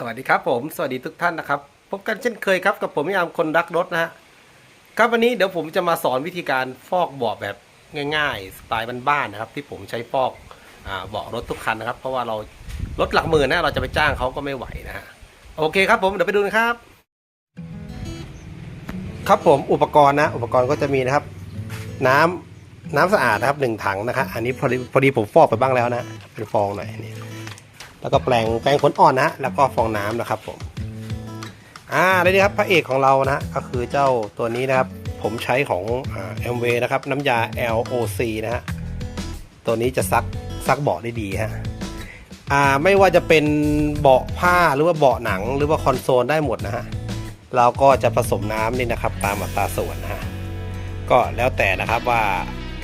สวัสดีครับผมสวัสดีทุกท่านนะครับพบกันเช่นเคยครับกับผมยามคนรักรถนะฮะครับวันนี้เดี๋ยวผมจะมาสอนวิธีการฟอกเบาะแบบง่ายๆสไตล์บ้านๆนะครับ ที่ผมใช้ฟอกเบาะรถทุกคันนะครับ เพราะว่าเรารถหลักหมื่นนะเราจะไปจ้างเขาก็ไม่ไหวนะฮะโอเคครับผมเดี๋ยวไปดูนะครับ ครับผมอุปกรณ์นะอุปกรณ์ก็จะมีนะครับ น้ำน้ำสะอาดนะครับหนึ่งถังนะครับอันนี้พอดีพอดีผมฟอกไปบ้างแล้วนะเป็นฟองหน่อยนี่ แล้วก็แปลงแปลงขนอ่อนนะแล้วก็ฟองน้ำนะครับผมอ่าได้ดีครับพระเอกของเรานะก็คือเจ้าตัวนี้นะครับ ผมใช้ของเอ่า MV นะครับน้ำยา LOC นะฮะตัวนี้จะซักซักเบาะได้ดีฮะอ่าไม่ว่าจะเป็นเบาะผ้าหรือว่าเบาะหนัง หรือว่าคอนโซลได้หมดนะฮะเราก็จะผสมน้ำนี่นะครับ ตามอัตราส่วนนะฮะก็แล้วแต่นะครับว่า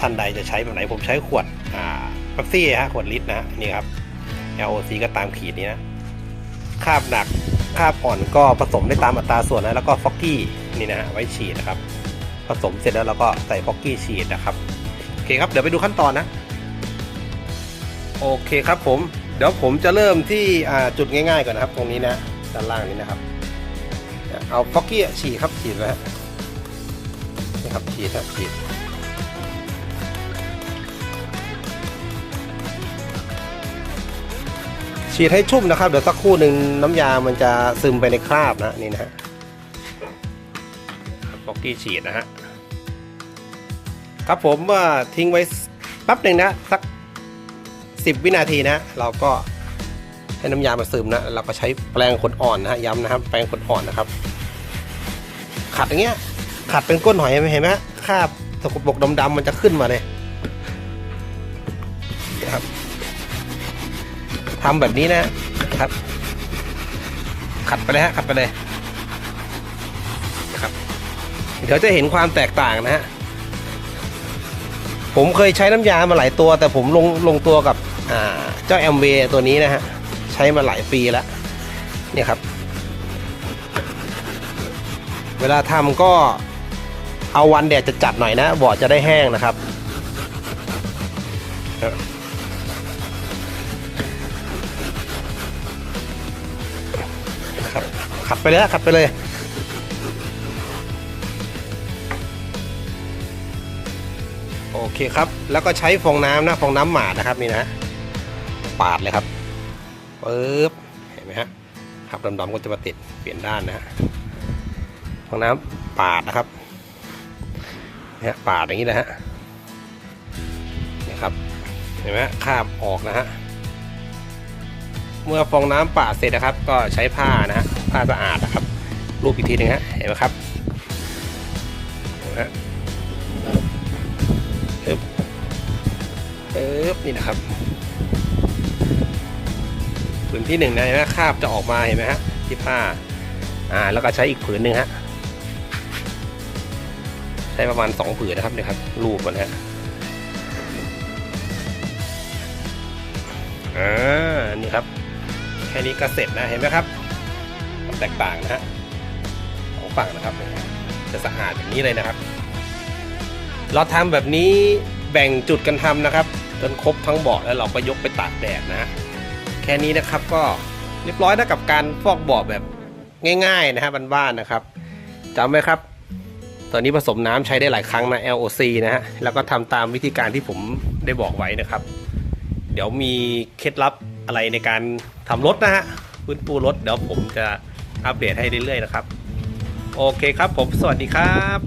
ท่านใดจะใช้แบบไหนผมใช้ขวดอ่าเป๊ปซี่ฮะขวดลิตรนะฮะนี่ครับ LOC ก็ตามขีดนี้นะคาบหนักคาบอ่อนก็ผสมได้ตามอัตราส่วนนะแล้วก็ฟอกกี้นี่นะฮะไว้ฉีดนะครับ ผสมเสร็จแล้วเราก็ใส่ฟอกกี้ฉีดนะครับโอเคครับเดี๋ยวไปดูขั้นตอนนะโอเคครับผมเดี๋ยวผมจะเริ่มที่จุดง่ายๆก่อนนะครับ ตรงนี้นะด้านล่างนี้นะครับ เอาฟอกกี้ฉีดครับฉีดไว้ฮะนี่ครับฉีดครับฉีด ฉีดให้ชุ่มนะครับ เดี๋ยวสักครู่หนึ่งน้ำยามันจะซึมไปในคราบนะนี่นะฮะฟอกกี้ฉีดนะฮะครับผมเมื่อทิ้งไว้แป๊บหนึ่งนะสักสิบวินาทีนะ เราก็ให้น้ำยามาซึมนะเราก็ใช้แปรงขนอ่อนนะฮะย้ำนะครับ แปรงขนอ่อนนะครับ ขัดอย่างเงี้ยขัดเป็นก้นหอยเห็นไหมฮะคราบสกปรกดำๆมันจะขึ้นมาเลย ทำแบบนี้นะครับ ขัดไปเลยฮะขัดไปเลยครับเดี๋ยวจะเห็นความแตกต่างนะฮะผมเคยใช้น้ำยามาหลายตัว แต่ผมลงลงตัวกับอ่าเจ้าแอมเวตัวนี้นะฮะใช้มาหลายปีแล้วเนี่ยครับ เวลาทำก็เอาวันแดดจะจัดหน่อยนะบอร์ดจะได้แห้งนะครับ ไปเลยขัดไปเลย โอเคครับ แล้วก็ใช้ฟองน้ำนะฟองน้ำหมาดนะครับนี่นะ ปาดเลยครับปึ๊บเห็นไหมฮะขับดำๆก็จะมาติดเปลี่ยนด้านนะฮะฟองน้ำปาดนะครับนี่ฮะปาดอย่างนี้นะฮะนี่ครับเห็นไหมคราบออกนะฮะเมื่อฟองน้ำปาดเสร็จนะครับ ก็ใช้ผ้านะฮะ ผ้าสะอาดนะครับรูปอีกทีหนึงฮะเห็นไหมครับเห็นไหมฮะปึ๊บปึ๊บนี่นะครับผืนที่หนึ่งนะเห็นไหมคราบจะออกมาเห็นไหมฮะที่ผ้าอ่าแล้วก็ใช้อีกผืนหนึ่งฮะใช้ประมาณสองผืนนะครับเนี่ยครับรูปมันฮะอ่านี่ครับ แค่นี้ก็เสร็จนะเห็นไหมครับ แตกต่างนะฮะของฝั่งนะครับจะสะอาดแบบนี้เลยนะครับ เราทำแบบนี้แบ่งจุดกันทำนะครับ จนครบทั้งเบาะแล้วเราก็ยกไปตากแดดนะแค่นี้นะครับก็เรียบร้อยแล้วกับการฟอกเบาะแบบง่ายๆนะฮะบ้านๆนะครับจำไว้ครับ ตอนนี้ผสมน้ำใช้ได้หลายครั้งนะ LOC นะฮะแล้วก็ทำตามวิธีการที่ผมได้บอกไว้นะครับ เดี๋ยวมีเคล็ดลับอะไรในการทำรถนะฮะพื้นปูรถเดี๋ยวผมจะ อัปเดตให้เรื่อยๆนะครับ โอเคครับผมสวัสดีครับ